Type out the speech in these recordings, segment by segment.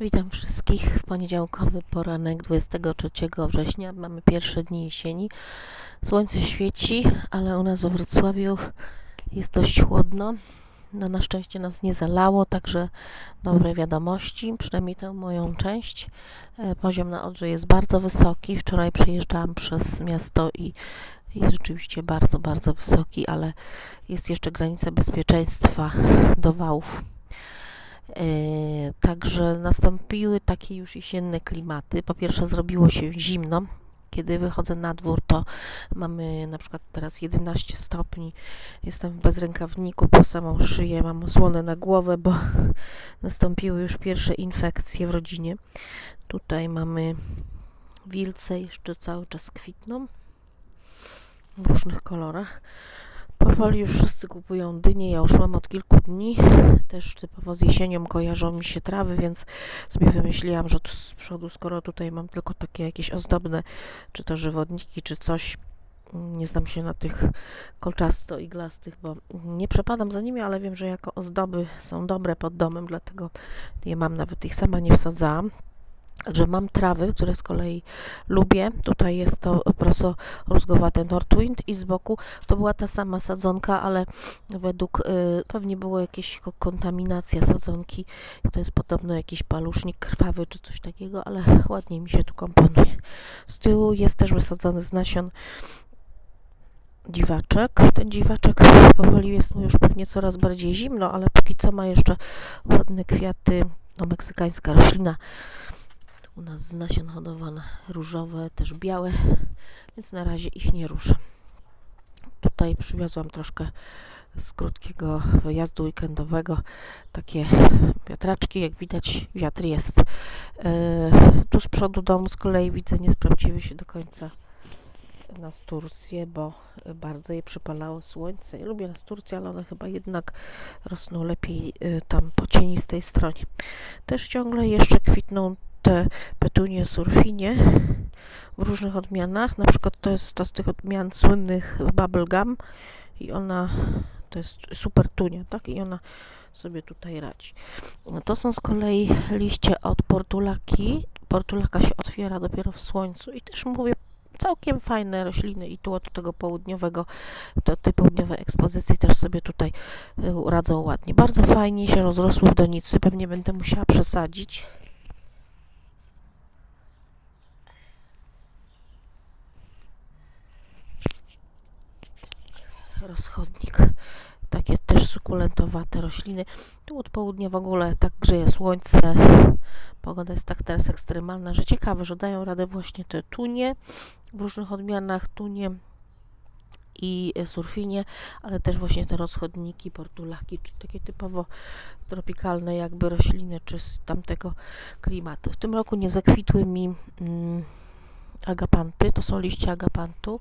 Witam wszystkich poniedziałkowy poranek 23 września. Mamy pierwsze dni jesieni. Słońce świeci, ale u nas we Wrocławiu jest dość chłodno. No na szczęście nas nie zalało, także dobre wiadomości, przynajmniej tę moją część. E, Poziom na Odrze jest bardzo wysoki. Wczoraj przejeżdżałam przez miasto i jest rzeczywiście bardzo, bardzo wysoki, ale jest jeszcze granica bezpieczeństwa do wałów. E, Także nastąpiły takie już jesienne klimaty. Po pierwsze, zrobiło się zimno. Kiedy wychodzę na dwór, to mamy na przykład teraz 11 stopni. Jestem w bezrękawniku po samą szyję, mam osłonę na głowę, bo nastąpiły już pierwsze infekcje w rodzinie. Tutaj mamy wilce, jeszcze cały czas kwitną w różnych kolorach. Powoli już wszyscy kupują dynie, ja już mam od kilku dni. Też typowo z jesienią kojarzą mi się trawy, więc sobie wymyśliłam, że z przodu, skoro tutaj mam tylko takie jakieś ozdobne, czy to żywodniki, czy coś, nie znam się na tych kolczasto-iglastych, bo nie przepadam za nimi, ale wiem, że jako ozdoby są dobre pod domem, dlatego je mam, nawet ich sama nie wsadzałam. Także mam trawy, które z kolei lubię. Tutaj jest to proso rózgowate Northwind i z boku to była ta sama sadzonka, ale według y, pewnie było jakieś ko- kontaminacja sadzonki. To jest podobno jakiś palusznik krwawy czy coś takiego, ale ładnie mi się tu komponuje. Z tyłu jest też wysadzony z nasion dziwaczek. Ten dziwaczek powoli jest mu już pewnie coraz bardziej zimno, ale póki co ma jeszcze ładne kwiaty. No, meksykańska roślina. U nas z nasion hodowane różowe, też białe, więc na razie ich nie ruszę. Tutaj przywiozłam troszkę z krótkiego wyjazdu weekendowego takie wiatraczki. Jak widać, wiatr jest. E, tu z przodu domu z kolei widzę, nie sprawdziły się do końca nas Turcję, bo bardzo je przypalało słońce. Ja lubię nas Turcję, ale one chyba jednak rosną lepiej y, tam po cienistej stronie. Też ciągle jeszcze kwitną te petunie surfinie w różnych odmianach. Na przykład to jest to z tych odmian słynnych bubblegum i ona to jest super tunia, tak? I ona sobie tutaj radzi. To są z kolei liście od portulaki. Portulaka się otwiera dopiero w słońcu i też mówię całkiem fajne rośliny i tu od tego południowego, do tej południowej ekspozycji też sobie tutaj y, radzą ładnie. Bardzo fajnie się rozrosły w donicy, pewnie będę musiała przesadzić. Rozchodnik. Takie też sukulentowate rośliny. Tu od południa w ogóle tak grzeje słońce. Pogoda jest tak teraz ekstremalna, że ciekawe, że dają radę właśnie te tunie w różnych odmianach, tunie i surfinie, ale też właśnie te rozchodniki, portulaki, czy takie typowo tropikalne jakby rośliny, czy z tamtego klimatu. W tym roku nie zakwitły mi mm, agapanty, to są liście agapantu,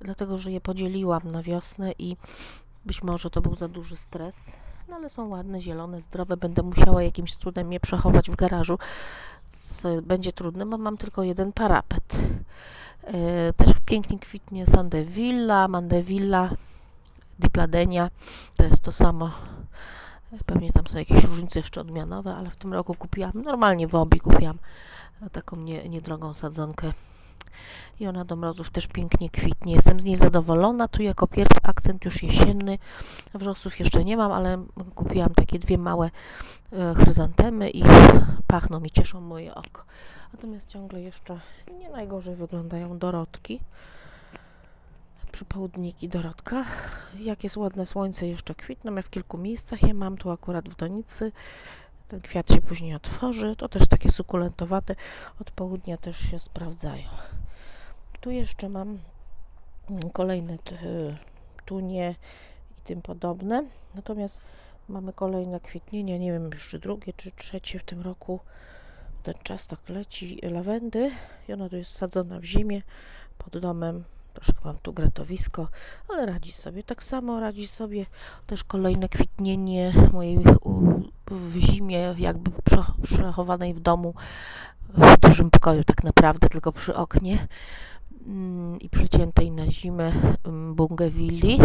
dlatego że je podzieliłam na wiosnę i być może to był za duży stres, no ale są ładne, zielone, zdrowe. Będę musiała jakimś cudem je przechować w garażu, będzie trudne, bo mam tylko jeden parapet. E, Też pięknie kwitnie Sandevilla, Mandevilla, Dipladenia. To jest to samo. E, Pewnie tam są jakieś różnice jeszcze odmianowe, ale w tym roku kupiłam, normalnie w obi kupiłam taką nie, niedrogą sadzonkę i ona do mrozów też pięknie kwitnie. Jestem z niej zadowolona. Tu jako pierwszy akcent już jesienny. Wrzosów jeszcze nie mam, ale kupiłam takie dwie małe e, chryzantemy i pachną i cieszą moje oko. Natomiast ciągle jeszcze nie najgorzej wyglądają dorodki. Przypołudniki dorodka. Jak jest ładne słońce, jeszcze kwitną. Ja w kilku miejscach je mam. Tu akurat w donicy. Ten kwiat się później otworzy. To też takie sukulentowate. Od południa też się sprawdzają. Tu jeszcze mam mm, kolejne t- tunie i tym podobne. Natomiast mamy kolejne kwitnienia, nie wiem już czy drugie, czy trzecie w tym roku. Ten czas tak leci lawendy i ona tu jest sadzona w zimie pod domem. Troszkę mam tu gratowisko, ale radzi sobie. Tak samo radzi sobie też kolejne kwitnienie mojej w zimie, jakby prze- przechowanej w domu, w dużym pokoju tak naprawdę, tylko przy oknie i przyciętej na zimę mm, bungewilli.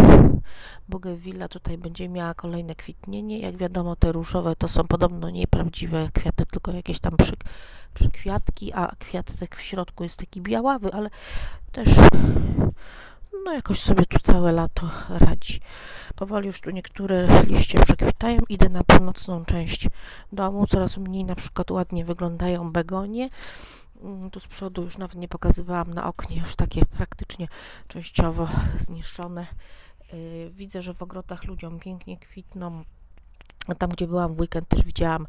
Bugewilla tutaj będzie miała kolejne kwitnienie. Jak wiadomo, te różowe to są podobno nieprawdziwe kwiaty, tylko jakieś tam przy, przykwiatki, a kwiatek w środku jest taki białawy, ale też no jakoś sobie tu całe lato radzi. Powoli już tu niektóre liście przekwitają. Idę na północną część domu. Coraz mniej na przykład ładnie wyglądają begonie. Mm, tu z przodu już nawet nie pokazywałam na oknie, już takie praktycznie częściowo zniszczone. Y, widzę, że w ogrodach ludziom pięknie kwitną. Tam, gdzie byłam w weekend, też widziałam,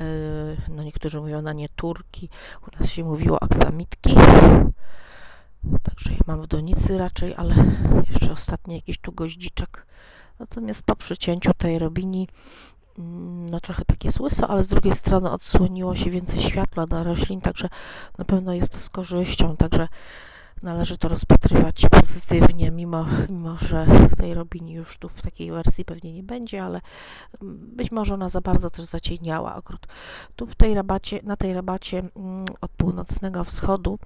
y, no niektórzy mówią na nie turki, u nas się mówiło aksamitki. Także ja mam w donicy raczej, ale jeszcze ostatni jakiś tu goździczek. Natomiast po przycięciu tej robini no trochę takie słyso, ale z drugiej strony odsłoniło się więcej światła na roślin, także na pewno jest to z korzyścią, także należy to rozpatrywać pozytywnie, mimo, mimo że tej robini już tu w takiej wersji pewnie nie będzie, ale mm, być może ona za bardzo też zacieniała ogród. Tu w tej rabacie, na tej rabacie mm, od północnego wschodu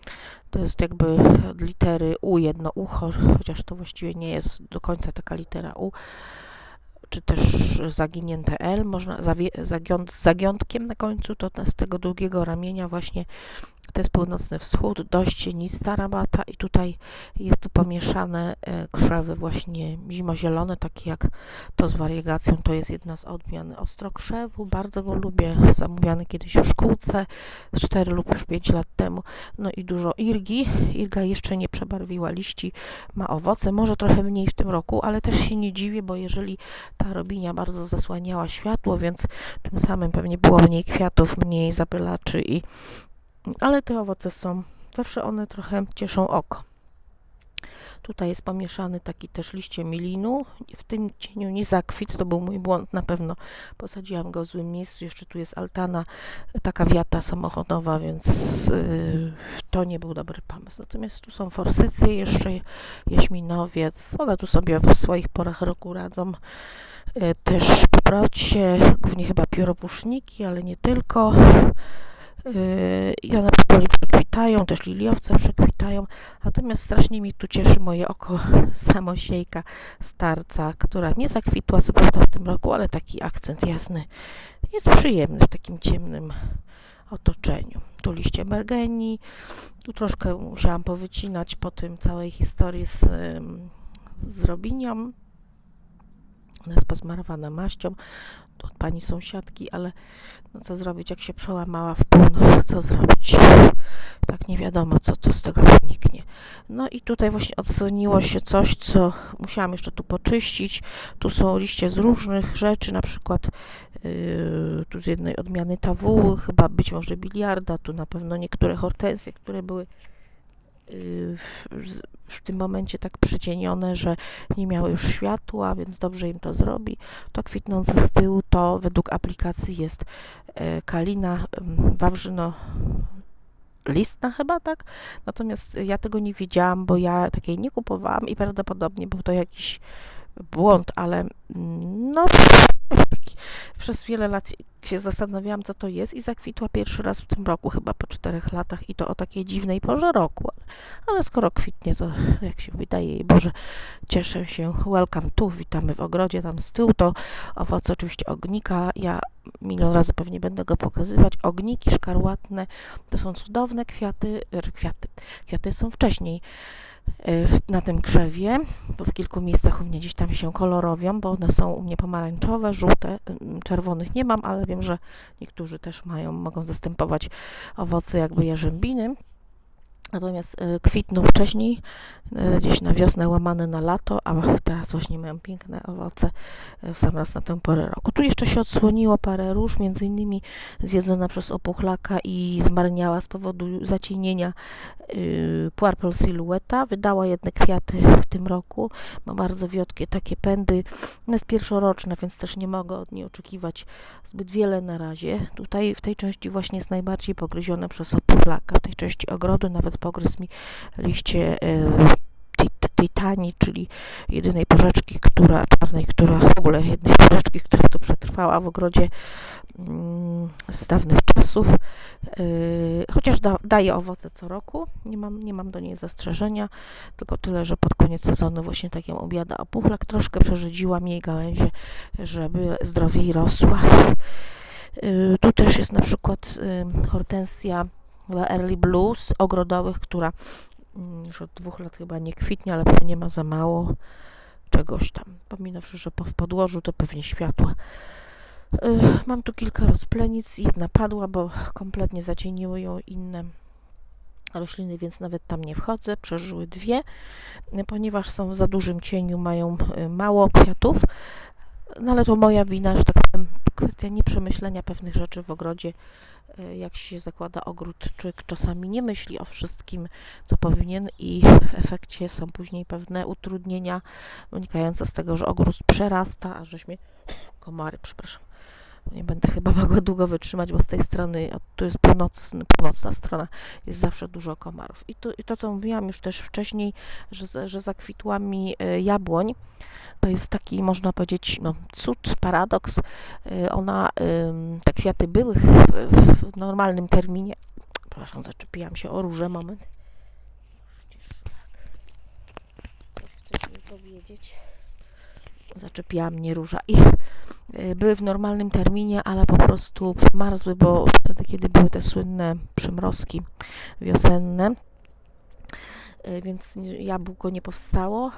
to jest jakby litery U, jedno ucho, chociaż to właściwie nie jest do końca taka litera U czy też zaginięte L, można zagiąt, z zagiątkiem na końcu, to z tego długiego ramienia właśnie to jest północny wschód, dość cienista rabata i tutaj jest tu pomieszane e, krzewy właśnie zimozielone, takie jak to z wariegacją, to jest jedna z odmian ostrokrzewu, bardzo go lubię, zamówiany kiedyś w szkółce, 4 lub już 5 lat temu, no i dużo irgi, irga jeszcze nie przebarwiła liści, ma owoce, może trochę mniej w tym roku, ale też się nie dziwię, bo jeżeli ta robinia bardzo zasłaniała światło, więc tym samym pewnie było mniej kwiatów, mniej zapylaczy i ale te owoce są, zawsze one trochę cieszą oko. Tutaj jest pomieszany taki też liście milinu. W tym cieniu nie zakwit, to był mój błąd na pewno. Posadziłam go w złym miejscu. Jeszcze tu jest altana, taka wiata samochodowa, więc yy, to nie był dobry pomysł. Natomiast tu są forsycje, jeszcze jaśminowiec. One tu sobie w swoich porach roku radzą. Yy, też poprocie, głównie chyba pióropuszniki, ale nie tylko. Yy, I one powoli przekwitają, też liliowce przekwitają. Natomiast strasznie mi tu cieszy moje oko samosiejka starca, która nie zakwitła co prawda w tym roku, ale taki akcent jasny jest przyjemny w takim ciemnym otoczeniu. Tu liście mergenii, tu troszkę musiałam powycinać po tym całej historii z, z robinią. Ona jest posmarowana maścią od pani sąsiadki, ale no co zrobić, jak się przełamała w pół, no co zrobić? Tak nie wiadomo, co to z tego wyniknie. No i tutaj właśnie odsłoniło się coś, co musiałam jeszcze tu poczyścić. Tu są liście z różnych rzeczy, na przykład yy, tu z jednej odmiany tawuły, chyba być może biliarda, tu na pewno niektóre hortensje, które były w tym momencie tak przycienione, że nie miały już światła, więc dobrze im to zrobi. To kwitnące z tyłu to według aplikacji jest e, kalina wawrzyno listna chyba, tak? Natomiast ja tego nie wiedziałam, bo ja takiej nie kupowałam i prawdopodobnie był to jakiś błąd, ale mm, no przez wiele lat się zastanawiałam, co to jest i zakwitła pierwszy raz w tym roku, chyba po czterech latach i to o takiej dziwnej porze roku. Ale skoro kwitnie, to jak się wydaje jej Boże, cieszę się. Welcome tu, witamy w ogrodzie, tam z tyłu to owoce oczywiście ognika. Ja milion razy pewnie będę go pokazywać. Ogniki szkarłatne to są cudowne kwiaty, er, kwiaty, kwiaty są wcześniej na tym krzewie, bo w kilku miejscach u mnie gdzieś tam się kolorowią, bo one są u mnie pomarańczowe, żółte, y, czerwonych nie mam, ale wiem, że niektórzy też mają, mogą zastępować owoce jakby jarzębiny. Natomiast y, kwitną wcześniej, y, gdzieś na wiosnę, łamane na lato, a teraz właśnie mają piękne owoce y, w sam raz na tę porę roku. Tu jeszcze się odsłoniło parę róż, między innymi zjedzona przez opuchlaka i zmarniała z powodu zacienienia Purple Silhouetta. Wydała jedne kwiaty w tym roku, ma bardzo wiotkie takie pędy. Ona jest pierwszoroczna, więc też nie mogę od niej oczekiwać zbyt wiele na razie. Tutaj w tej części właśnie jest najbardziej pogryzione przez opuchlaka, w tej części ogrodu nawet pogryzł mi liście e, Titanii, czyli jedynej porzeczki, która, czarnej, która w ogóle jednej porzeczki, która tu przetrwała w ogrodzie mm, z dawnych czasów. Yy, chociaż da, daje owoce co roku, nie mam, nie mam do niej zastrzeżenia, tylko tyle, że pod koniec sezonu właśnie tak ją objada opuchlak. Troszkę przerzedziłam jej gałęzie, żeby zdrowiej rosła. Yy, tu też jest na przykład hortensja Early Blues ogrodowych, która mm, już od dwóch lat chyba nie kwitnie, ale pewnie ma za mało czegoś tam. Pominąwszy, że w podłożu to pewnie światła. Mam tu kilka rozplenic, jedna padła, bo kompletnie zacieniły ją inne rośliny, więc nawet tam nie wchodzę. Przeżyły dwie, yy, ponieważ są w za dużym cieniu, mają yy, mało kwiatów. No ale to moja wina, że tak kwestia nieprzemyślenia pewnych rzeczy w ogrodzie. Yy, Jak się zakłada ogród, człowiek czasami nie myśli o wszystkim, co powinien i w efekcie są później pewne utrudnienia wynikające z tego, że ogród przerasta, a żeśmy komary, przepraszam. Nie będę chyba mogła długo wytrzymać, bo z tej strony, tu jest północny, północna strona, jest zawsze dużo komarów. I to, I to, co mówiłam już też wcześniej, że, że zakwitła mi e, jabłoń, to jest taki, można powiedzieć, no, cud, paradoks. E, Ona, te kwiaty były w, w normalnym terminie. Przepraszam, zaczepiłam się o róże, moment. Przecież tak. Coś powiedzieć? Zaczepiła mnie róża. I y, były w normalnym terminie, ale po prostu przemarzły, bo wtedy, kiedy były te słynne przymrozki wiosenne, y, więc jabłko nie powstało.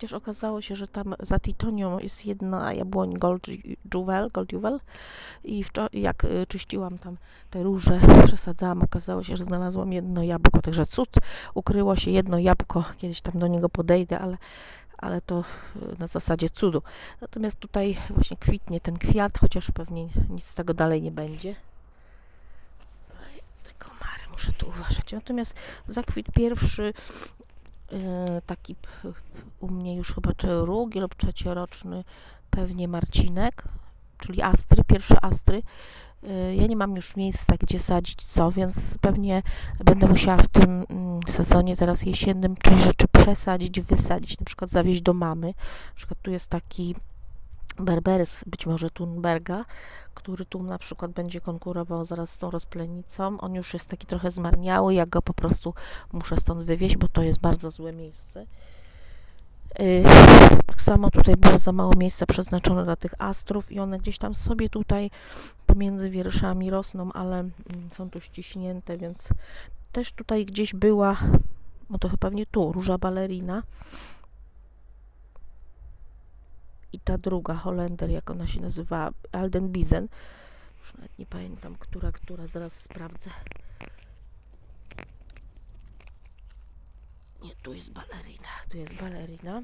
Chociaż okazało się, że tam za Titonią jest jedna jabłoń Gold Jewel, Gold Jewel. I jak y, czyściłam tam te róże, przesadzałam, okazało się, że znalazłam jedno jabłko, także cud, ukryło się jedno jabłko, kiedyś tam do niego podejdę, ale, ale to y, na zasadzie cudu. Natomiast tutaj właśnie kwitnie ten kwiat, chociaż pewnie nic z tego dalej nie będzie. Te komary, muszę tu uważać. Natomiast zakwit pierwszy, y, taki u mnie już chyba czy drugi lub trzecioroczny, pewnie Marcinek, czyli astry, pierwsze astry. Y, Ja nie mam już miejsca, gdzie sadzić co, więc pewnie będę musiała w tym mm, sezonie teraz jesiennym część rzeczy przesadzić, wysadzić, na przykład zawieźć do mamy. Na przykład tu jest taki Berberis, być może Thunberga, który tu na przykład będzie konkurował zaraz z tą rozplenicą. On już jest taki trochę zmarniały, ja go po prostu muszę stąd wywieźć, bo to jest bardzo złe miejsce. Yy, Tak samo tutaj było za mało miejsca przeznaczone dla tych astrów i one gdzieś tam sobie tutaj pomiędzy wierszami rosną, ale mm, są tu ściśnięte, więc też tutaj gdzieś była, no to chyba pewnie tu, róża balerina i ta druga, Holender, jak ona się nazywa, Aldenbizen. Już nawet nie pamiętam, która, która, zaraz sprawdzę. Nie, tu jest balerina, tu jest balerina.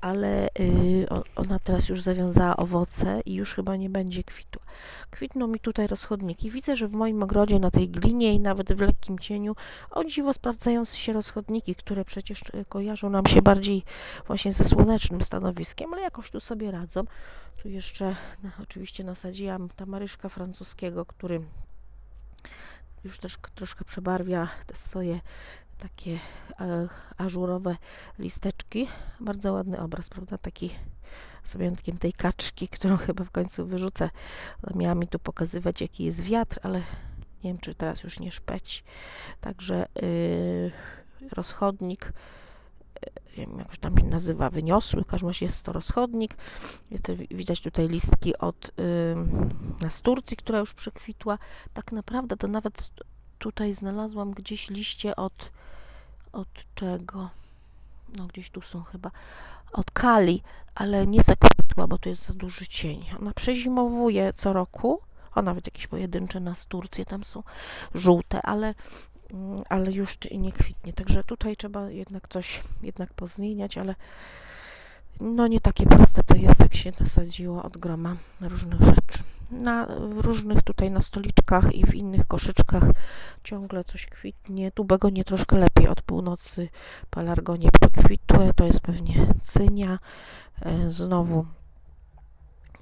Ale y, ona teraz już zawiązała owoce i już chyba nie będzie kwitła. Kwitną mi tutaj rozchodniki. Widzę, że w moim ogrodzie na tej glinie i nawet w lekkim cieniu o dziwo sprawdzają się rozchodniki, które przecież y, kojarzą nam się bardziej właśnie ze słonecznym stanowiskiem, ale jakoś tu sobie radzą. Tu jeszcze no, oczywiście nasadziłam tamaryszka francuskiego, który już też troszkę przebarwia te swoje takie e, ażurowe listeczki. Bardzo ładny obraz, prawda? Taki z wyjątkiem tej kaczki, którą chyba w końcu wyrzucę. Miała mi tu pokazywać, jaki jest wiatr, ale nie wiem, czy teraz już nie szpeć. Także y, rozchodnik, y, nie wiem, jak tam się nazywa, wyniosły, w każdym razie jest to rozchodnik. Jest to, wi- widać tutaj listki od y, nasturcji, która już przekwitła. Tak naprawdę to nawet tutaj znalazłam gdzieś liście od, od czego? No gdzieś tu są chyba. Od kali, ale nie zakwitła, bo tu jest za duży cień. Ona przezimowuje co roku. O, nawet jakieś pojedyncze nasturcje tam są żółte, ale, mm, ale już nie kwitnie. Także tutaj trzeba jednak coś jednak pozmieniać, ale no nie takie proste to jest, jak się nasadziło od groma różnych rzeczy. Na różnych tutaj na stoliczkach i w innych koszyczkach ciągle coś kwitnie. Tu begonie troszkę lepiej od północy, pelargonie przekwitłe, to jest pewnie cynia. E, Znowu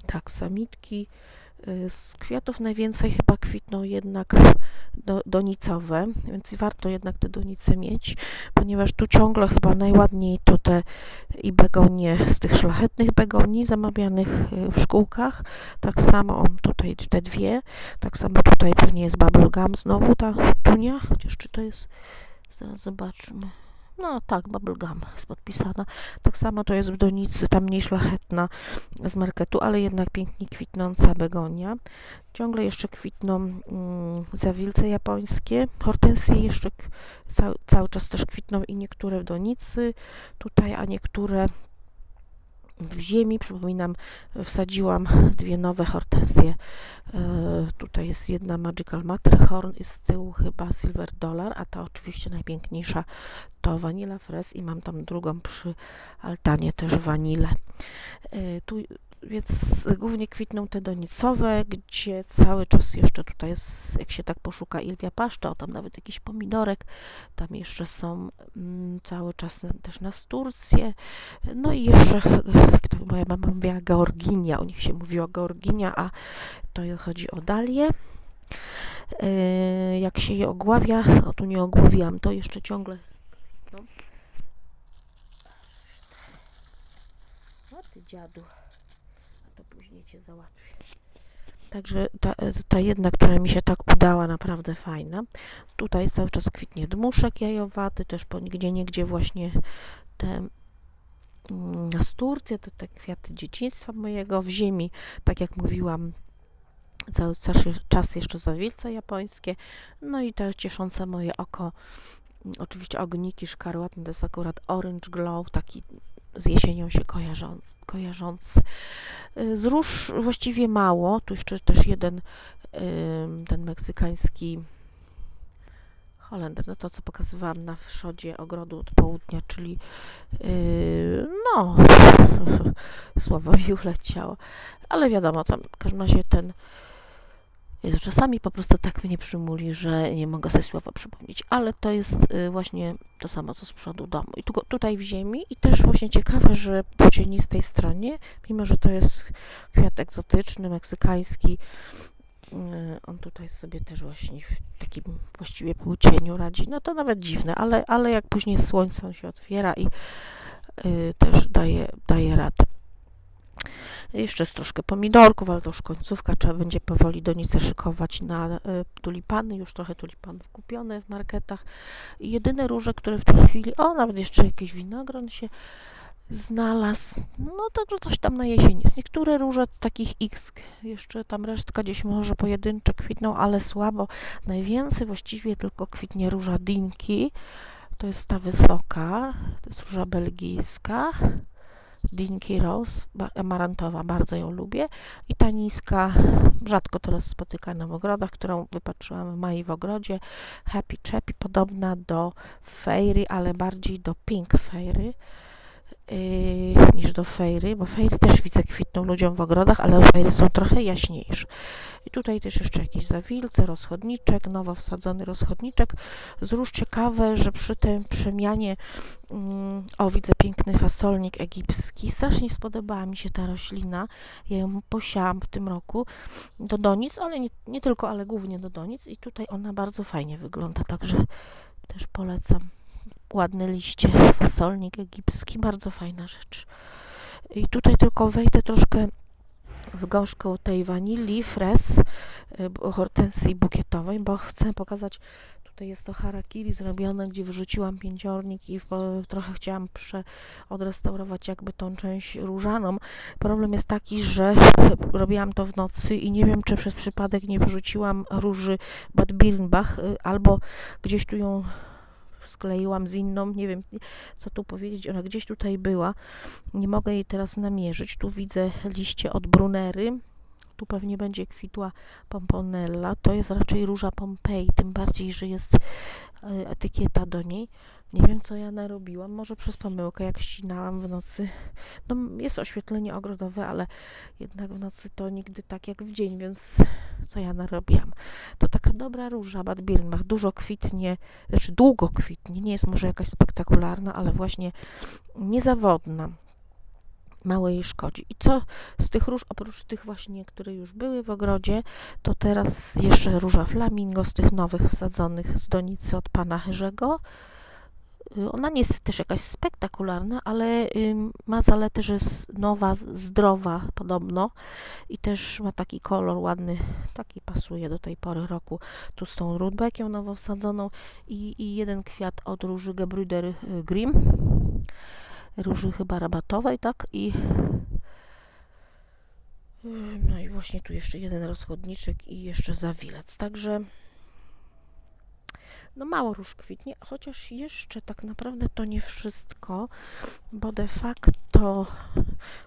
tak, samitki. Y, Z kwiatów najwięcej chyba kwitną jednak do, donicowe, więc warto jednak te donice mieć, ponieważ tu ciągle chyba najładniej to te i begonie z tych szlachetnych begonii zamawianych y, w szkółkach. Tak samo tutaj te dwie, tak samo tutaj pewnie jest bubblegum znowu ta tunia, chociaż czy to jest, zaraz zobaczmy. No tak, bubblegum jest podpisana. Tak samo to jest w donicy, ta mniej szlachetna z marketu, ale jednak pięknie kwitnąca begonia. Ciągle jeszcze kwitną mm, zawilce japońskie. Hortensje jeszcze cały, cały czas też kwitną i niektóre w donicy tutaj, a niektóre w ziemi. Przypominam, wsadziłam dwie nowe hortensje. E, tutaj jest jedna Magical Matterhorn i z tyłu chyba Silver Dollar, a ta oczywiście najpiękniejsza to Vanilla Fres i mam tam drugą przy altanie też wanilę. E, tu więc głównie kwitną te donicowe, gdzie cały czas jeszcze tutaj jest, jak się tak poszuka, Ilwia paszcza, o tam nawet jakiś pomidorek, tam jeszcze są mm, cały czas na- też nasturcje, no i jeszcze, kto, moja mama mówiła georginia, u nich się mówiło georginia, a to chodzi o dalię. Yy, jak się je ogławia, o tu nie ogłowiłam, to jeszcze ciągle no. O ty dziadu, to później cię załatwię. Także ta, ta jedna, która mi się tak udała, naprawdę fajna. Tutaj cały czas kwitnie dmuszek jajowaty, też po gdzie niegdzie właśnie te mm, nasturcje, to te kwiaty dzieciństwa mojego w ziemi, tak jak mówiłam, cały czas, czas jeszcze zawilce japońskie, no i te cieszące moje oko, mm, oczywiście ogniki szkarłatne, to jest akurat Orange Glow, taki z jesienią się kojarzą, kojarzący. Z róż właściwie mało, tu jeszcze też jeden, ten meksykański Holender, no to co pokazywałam na wszodzie ogrodu od południa, czyli yy, no, słowo mi uleciało, ale wiadomo, tam w każdym razie ten Jezu, czasami po prostu tak mnie przymuli, że nie mogę sobie słowa przypomnieć, ale to jest y, właśnie to samo, co z przodu domu. I tu, tutaj w ziemi i też właśnie ciekawe, że po cienistej stronie, mimo że to jest kwiat egzotyczny, meksykański, y, on tutaj sobie też właśnie w takim właściwie półcieniu radzi. No to nawet dziwne, ale, ale jak później słońce on się otwiera i y, też daje, daje radę. Jeszcze jest troszkę pomidorków, ale to już końcówka, trzeba będzie powoli donice szykować na y, tulipany, już trochę tulipanów kupione w marketach. I jedyne róże, które w tej chwili, o nawet jeszcze jakiś winogron się znalazł, no także coś tam na jesień jest. Niektóre róże takich X, jeszcze tam resztka gdzieś może pojedyncze kwitną, ale słabo. Najwięcej właściwie tylko kwitnie róża Dinki, to jest ta wysoka, to jest róża belgijska. Dinky Rose, amarantowa, bardzo ją lubię. I ta niska, rzadko teraz spotykana w ogrodach, którą wypatrzyłam w maju w ogrodzie, Happy Chappy, podobna do Fairy, ale bardziej do Pink Fairy yy, niż do Fairy, bo Fairy też widzę kwitną ludziom w ogrodach, ale Fairy są trochę jaśniejsze. I tutaj też jeszcze jakiś zawilce, rozchodniczek, nowo wsadzony rozchodniczek. Z róż ciekawe, że przy tej przemianie Mm, O, widzę piękny fasolnik egipski. Strasznie spodobała mi się ta roślina. Ja ją posiałam w tym roku do donic, ale nie, nie tylko, ale głównie do donic. I tutaj ona bardzo fajnie wygląda, także też polecam. Ładne liście, fasolnik egipski, bardzo fajna rzecz. I tutaj tylko wejdę troszkę w gorzką tej wanilii, fres, y, hortensji bukietowej, bo chcę pokazać Tutaj jest to harakiri zrobione, gdzie wrzuciłam pięciornik i trochę chciałam prze, odrestaurować jakby tą część różaną. Problem jest taki, że robiłam to w nocy i nie wiem, czy przez przypadek nie wrzuciłam róży Bad Birnbach, y, albo gdzieś tu ją skleiłam z inną, nie wiem co tu powiedzieć, ona gdzieś tutaj była. Nie mogę jej teraz namierzyć. Tu widzę liście od Brunery. Tu pewnie będzie kwitła pomponella. To jest raczej róża Pompeii, tym bardziej, że jest e, etykieta do niej. Nie wiem, co ja narobiłam. Może przez pomyłkę, jak ścinałam w nocy. No, jest oświetlenie ogrodowe, ale jednak w nocy to nigdy tak jak w dzień, więc co ja narobiłam? To taka dobra róża Bad Birnbach. Dużo kwitnie, znaczy długo kwitnie. Nie jest może jakaś spektakularna, ale właśnie niezawodna. mało jej szkodzi. I co z tych róż, oprócz tych właśnie, które już były w ogrodzie, to teraz jeszcze róża flamingo z tych nowych wsadzonych z donicy od pana Chyrzego. Y, Ona nie jest też jakaś spektakularna, ale ym, ma zaletę, że jest nowa, zdrowa podobno i też ma taki kolor ładny, taki pasuje do tej pory roku. Tu z tą rudbeckią nowo wsadzoną i, i jeden kwiat od róży Gebrüder y, Grimm, róży chyba rabatowej, tak? I y, no i właśnie tu jeszcze jeden rozchodniczek i jeszcze zawilec, także no mało róż kwitnie, chociaż jeszcze tak naprawdę to nie wszystko, bo de facto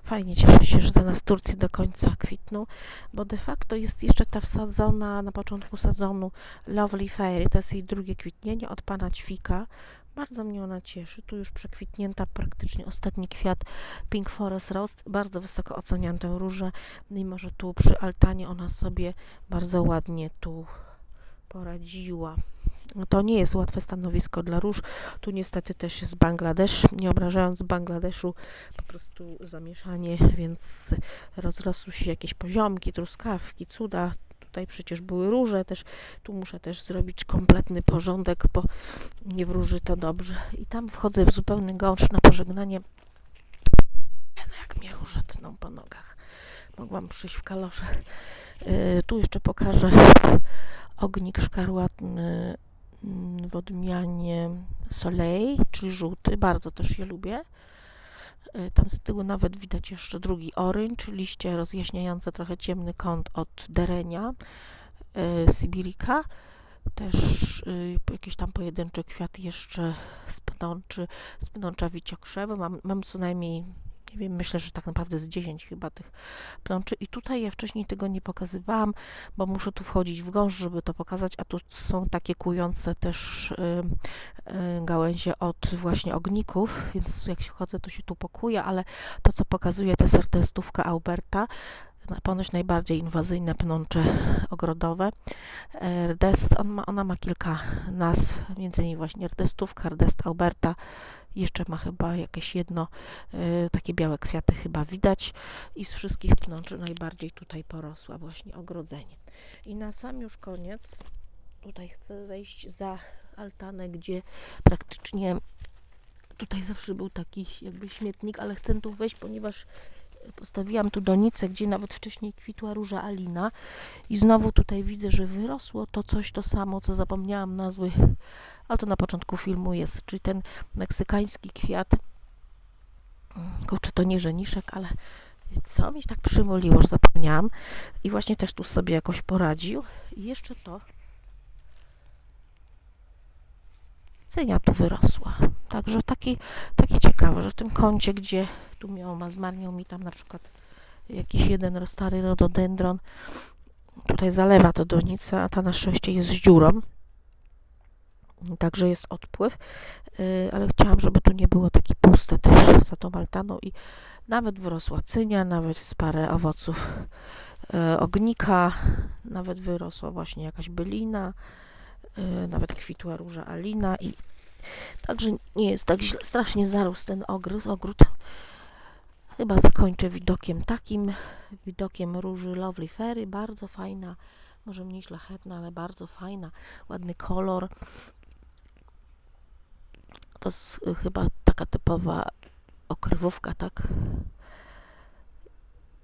fajnie cieszę się, że te nasturcje do końca kwitną, bo de facto jest jeszcze ta wsadzona, na początku sezonu Lovely Fairy, to jest jej drugie kwitnienie od pana Ćwika. Bardzo mnie ona cieszy. Tu już przekwitnięta praktycznie ostatni kwiat Pink Forest Rose. Bardzo wysoko oceniam tę różę, mimo że tu przy altanie ona sobie bardzo ładnie tu poradziła. No To nie jest łatwe stanowisko dla róż. Tu niestety też jest Bangladesz. Nie obrażając Bangladeszu, po prostu zamieszanie, więc rozrosły się jakieś poziomki, truskawki, cuda. Tutaj przecież były róże też. Tu muszę też zrobić kompletny porządek, bo nie wróży to dobrze. I tam wchodzę w zupełny gąszcz na pożegnanie. No jak mnie róże tną po nogach. Mogłam przyjść w kalosze. Yy, tu jeszcze pokażę ognik szkarłatny w odmianie Soleil, czyli żółty. Bardzo też je lubię. Y, Tam z tyłu nawet widać jeszcze drugi orange, liście rozjaśniające trochę ciemny kąt od derenia y, Sibirika. Też jakiś tam pojedynczy kwiat jeszcze z pnączy, z wiciokrzewy. Mam, mam co najmniej, nie wiem, myślę, że tak naprawdę z 10 chyba tych pnączy. I tutaj ja wcześniej tego nie pokazywałam, bo muszę tu wchodzić w gąszcz, żeby to pokazać, a tu są takie kujące też y, y, gałęzie od właśnie ogników, więc jak się wchodzę, to się tu pokuje, ale to, co pokazuje, to jest rdestówka Alberta, ponoć najbardziej inwazyjne pnącze ogrodowe. E, Rdest, on ma, ona ma kilka nazw, między innymi właśnie rdestówka, rdest Alberta, jeszcze ma chyba jakieś jedno, e, takie białe kwiaty chyba widać i z wszystkich pnączy najbardziej tutaj porosła właśnie ogrodzenie. I na sam już koniec, tutaj chcę wejść za altanę, gdzie praktycznie tutaj zawsze był taki jakby śmietnik, ale chcę tu wejść, ponieważ postawiłam tu donicę, gdzie nawet wcześniej kwitła róża Alina i znowu tutaj widzę, że wyrosło to coś to samo, co zapomniałam nazwy, ale to na początku filmu jest, czyli ten meksykański kwiat, kurczę, to nie żeniszek, ale co mi tak przymoliło, że zapomniałam i właśnie też tu sobie jakoś poradził i jeszcze to cynia tu wyrosła. Także taki, takie ciekawe, że w tym kącie, gdzie tu miał, ma zmarniał mi tam na przykład jakiś jeden stary rododendron, tutaj zalewa to donica, a ta na szczęście jest z dziurą. Także jest odpływ, yy, ale chciałam, żeby tu nie było takie puste też za tą altaną i nawet wyrosła cynia, nawet jest parę owoców yy, ognika, nawet wyrosła właśnie jakaś bylina, yy, nawet kwitła róża alina i Także nie jest tak źle, strasznie zarósł ten ogród, ogród. Chyba zakończę widokiem takim, widokiem róży Lovely Fairy, bardzo fajna, może mniej szlachetna, ale bardzo fajna, ładny kolor. To jest chyba taka typowa okrywówka, tak?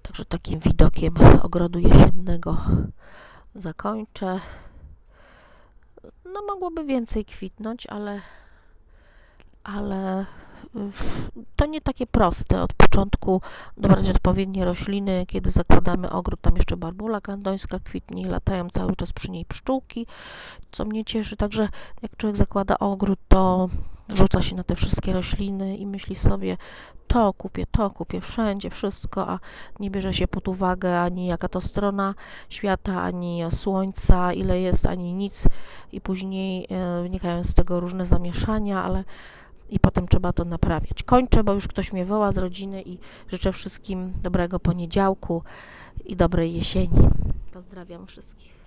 Także takim widokiem ogrodu jesiennego zakończę. No mogłoby więcej kwitnąć, ale ale y, to nie takie proste. Od początku dobrać odpowiednie rośliny, kiedy zakładamy ogród, tam jeszcze barbula klandońska kwitnie latają cały czas przy niej pszczółki, co mnie cieszy. Także jak człowiek zakłada ogród, to rzuca się na te wszystkie rośliny i myśli sobie, to kupię, to kupię, wszędzie, wszystko, a nie bierze się pod uwagę ani jaka to strona świata, ani słońca, ile jest, ani nic i później e, wynikają z tego różne zamieszania, ale i potem trzeba to naprawiać. Kończę, bo już ktoś mnie woła z rodziny i życzę wszystkim dobrego poniedziałku i dobrej jesieni. Pozdrawiam wszystkich.